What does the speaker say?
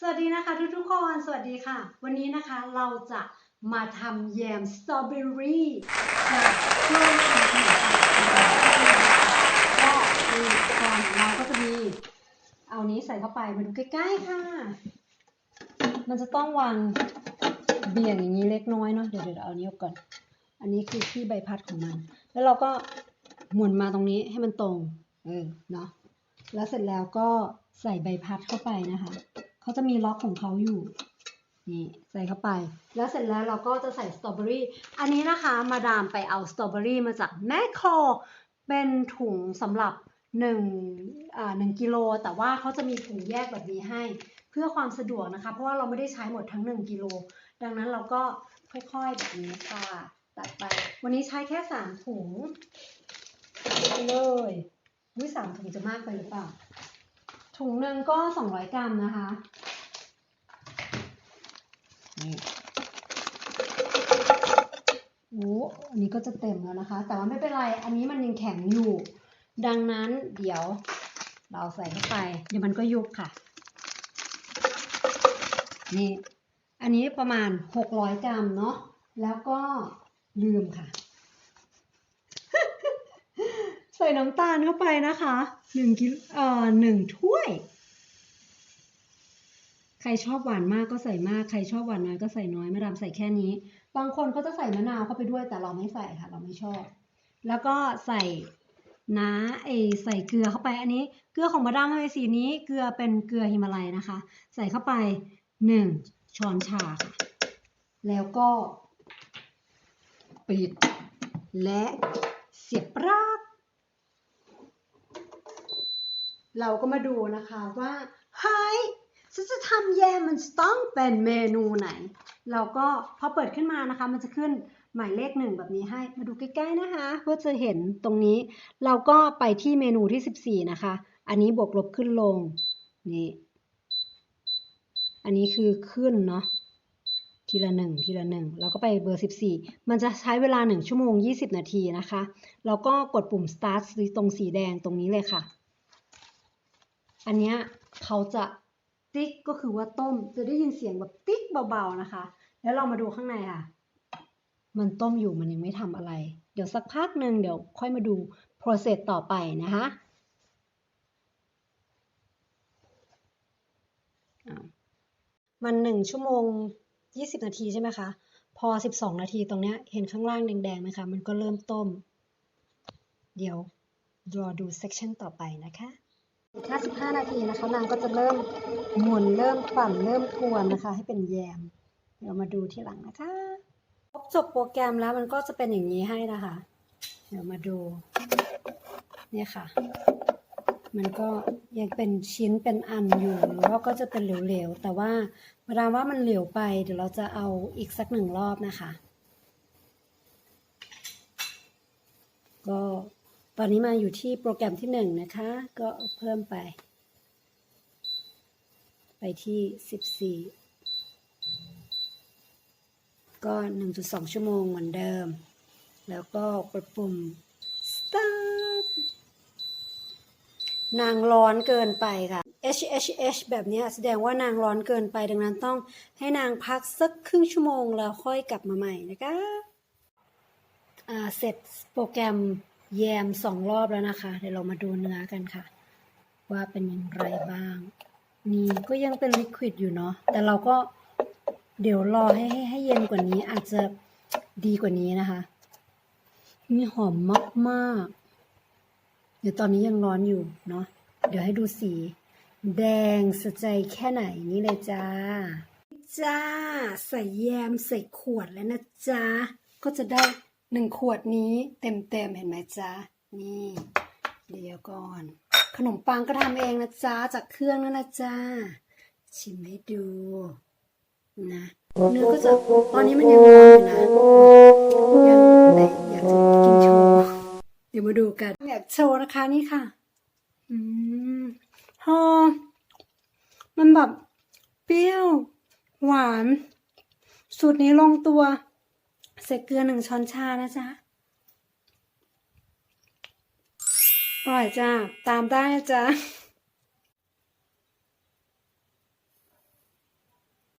สวัสดีนะคะทุกๆคน สวัสดีค่ะ วันนี้นะคะเราจะมาทำแยมสตรอเบอรี่จากเครื่องทำขนมปังก็มีอุปกรณ์ของเราก็จะมี เอานี้ใส่เข้าไปมาดูใกล้ๆค่ะ มันจะต้องวางเบี่ยงอย่างนี้เล็กน้อยเนาะเดี๋ยวเดี๋ยวเอานนี้ออกก่อน อันนี้คือที่ใบพัดของมัน แล้วเราก็หมุนมาตรงนี้ให้มันตรง เออเนาะแล้วเสร็จแล้วก็ใส่ใบพัดเข้าไปนะคะ เขาจะมีล็อกของเขาอยู่ นี่ใส่เข้าไป แล้วเสร็จแล้วเราก็จะใส่สตรอเบอรี่ อันนี้นะคะมาดามไปเอาสตรอเบอรี่มาจากแมคโคร เป็นถุงสำหรับ1อ่า1กิโล แต่ว่าเขาจะมีถุงแยกแบบนี้ให้ เพื่อความสะดวกนะคะ เพราะว่าเราไม่ได้ใช้หมดทั้ง 1กิโล ดังนั้นเราก็ค่อยๆแบบนี้ค่ะตัดไป วันนี้ใช้แค่3ถุงไปเลยวิสามถุงจะมากไปหรือเปล่า ถุงหนึ่งก็200กรัมนะคะ นี่โอ้อันนี้ก็จะเต็มแล้วนะคะ แต่ว่าไม่เป็นไร อันนี้มันยังแข็งอยู่ ดังนั้นเดี๋ยวเราใส่เข้าไป เดี๋ยวมันก็ยุบค่ะ นี่ อันนี้ประมาณ 600 กรัมเนาะ แล้วก็ลืมค่ะ ใส่น้ำตาลเข้าไปนะคะหนึ่งกิโลเอ่อหนึ่งถ้วย ใครชอบหวานมากก็ใส่มาก ใครชอบหวานน้อยก็ใส่น้อยมาดามใส่แค่นี้ บางคนก็จะใส่มะนาวเข้าไปด้วยแต่เราไม่ใส่ค่ะ เราไม่ชอบ แล้วก็ใส่น้าเอใส่เกลือเข้าไปอันนี้ เกลือของมาดามทำไมสีนี้ เกลือเป็นเกลือฮิมาลัยนะคะ ใส่เข้าไปหนึ่งช้อนชาค่ะ แล้วก็ปิดและเสียบปลั๊ก เราก็มาดูนะคะว่าเฮ้ยฉันจะทำแยมมันต้องเป็นเมนูไหน เราก็พอเปิดขึ้นมานะคะ มันจะขึ้นหมายเลขหนึ่งแบบนี้ให้มาดูใกล้ๆนะคะ เพื่อจะเห็นตรงนี้ เราก็ไปที่เมนูที่ 14 นะคะ อันนี้บวกลบขึ้นลงนี่อันนี้คือขึ้นเนาะทีละหนึ่งทีละหนึ่งเราก็ไปเบอร์ 14 มันจะใช้เวลา 1 ชั่วโมง 20 นาทีนะคะเราก็กดปุ่ม start ตรงสีแดงตรงนี้เลยค่ะ อันเนี้ยเขาจะติ๊กก็คือว่าต้มจะได้ยินเสียงแบบติ๊กเบาๆนะคะ แล้วเรามาดูข้างในค่ะ มันต้มอยู่มันยังไม่ทำอะไร เดี๋ยวสักพักหนึ่งเดี๋ยวค่อยมาดู process ต่อไปนะคะมันหนึ่งชั่วโมง 20 นาทีใช่ไหมคะ พอ 12 นาทีตรงเนี้ยเห็นข้างล่างแดงๆไหมคะ มันก็เริ่มต้ม เดี๋ยวรอดู section ต่อไปนะคะ ถ้า15นาทีนะคะนางก็จะเริ่มหมุนเริ่มปั่นเริ่มกวนนะคะ ให้เป็นแยม เดี๋ยวมาดูที่หลังนะคะครบจบโปรแกรมแล้วมันก็จะเป็นอย่างนี้ให้นะคะ เดี๋ยวมาดู เนี่ยค่ะ มันก็ยังเป็นชิ้นเป็นอันอยู่หรือว่าก็จะเป็นเหลวๆแต่ว่าเวลาว่ามันเหลวไป เดี๋ยวเราจะเอาอีกสักหนึ่งรอบนะคะ ก็ ตอนนี้มาอยู่ที่โปรแกรมที่หนึ่งนะคะ ก็เพิ่มไป ไปที่สิบสี่ก็หนึ่งจุดสองชั่วโมงเหมือนเดิม แล้วก็กดปุ่ม start นางร้อนเกินไปค่ะ H H H แบบนี้แสดงว่านางร้อนเกินไปดังนั้นต้องให้นางพักสักครึ่งชั่วโมงแล้วค่อยกลับมาใหม่นะคะเสร็จโปรแกรม แยมสองรอบแล้วนะคะ เดี๋ยวเรามาดูเนื้อกันค่ะ ว่าเป็นอย่างไรบ้าง นี่ก็ยังเป็นลิควิดอยู่เนาะแต่เราก็เดี๋ยวรอให้ให้ให้เย็นกว่านี้อาจจะดีกว่านี้นะคะนี่หอมมากๆ เดี๋ยวตอนนี้ยังร้อนอยู่เนาะเดี๋ยวให้ดูสี แดงสะใจแค่ไหนนี่เลยจ้า จ้า ใส่แยมใส่ขวดแล้วนะจ๊ะก็จะได้ หนึ่งขวดนี้เต็มๆเห็นไหมจ๊ะ นี่ เดี๋ยวก่อน ขนมปังก็ทำเองนะจ๊ะ จากเครื่องนั่นนะจ๊ะ ชิมให้ดู นะเนื้อก็จะตอนนี้มันยังร้อนอยู่นะ ยังแต่อยากจะกินโชว์เดี๋ยวมาดูกัน อยากโชว์นะคะนี่ค่ะ อืมหอมมันแบบเปรี้ยว หวาน สูตรนี้ลงตัว ใส่เกลือหนึ่งช้อนชานะจ๊ะอร่อยจ้าตามได้นะจ๊ะ